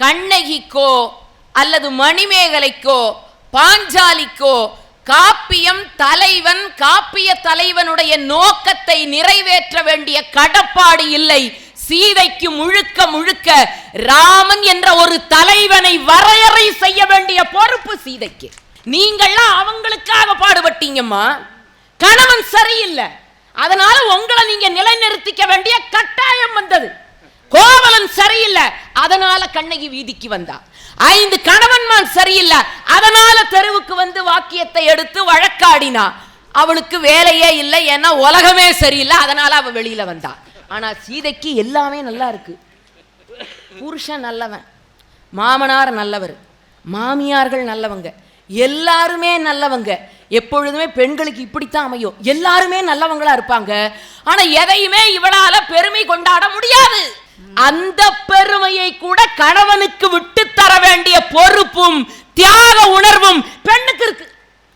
கண்ணகிக்கோ அல்லது மணிமேகலைக்கோ பாஞ்சாலிக்கோ காப்பியம் தலைவன் காப்பிய தலைவனுடைய நோக்கத்தை நிறைவேற்ற வேண்டிய கடப்பாடு இல்லை. சீதைக்கு முழுக்க முழுக்க ராமன் என்ற ஒரு தலைவனை வரையறை செய்ய வேண்டிய பொறுப்பு சீதைக்கு. நீங்கள்லாம் அவங்களுக்காக பாடுபட்டீங்கம்மா. கணவன் சரியில்லை. அதனால உங்களை நீங்க நிலைநிறுத்திக்க வேண்டிய கட்டாயம் அதனால கண்ணகி வீதிக்கு வந்தா. ஐந்து கணவன்மான் சரியில்லை அதனால தெருவுக்கு வந்து வாக்கியத்தை எடுத்து வழக்காடினா. அவளுக்கு வேலையே இல்லை ஏன்னா உலகமே சரியில்லை அதனால அவ வெளியில வந்தா. ஆனா சீதைக்கு எல்லாமே நல்லா இருக்கு. புருஷன் நல்லவன் மாமனார் நல்லவர் மாமியார்கள் நல்லவங்க எல்லாருமே நல்லவங்க. எப்பொழுதுமே பெண்களுக்கு இப்படித்தான் அமையும். எல்லாருமே நல்லவங்களா இருப்பாங்க. ஆனா எதையுமே இவளால பெருமை கொண்டாட முடியாது. அந்த பெருமையை கூட கணவனுக்கு விட்டு தர வேண்டிய பொறுப்பும் தியாக உணர்வும்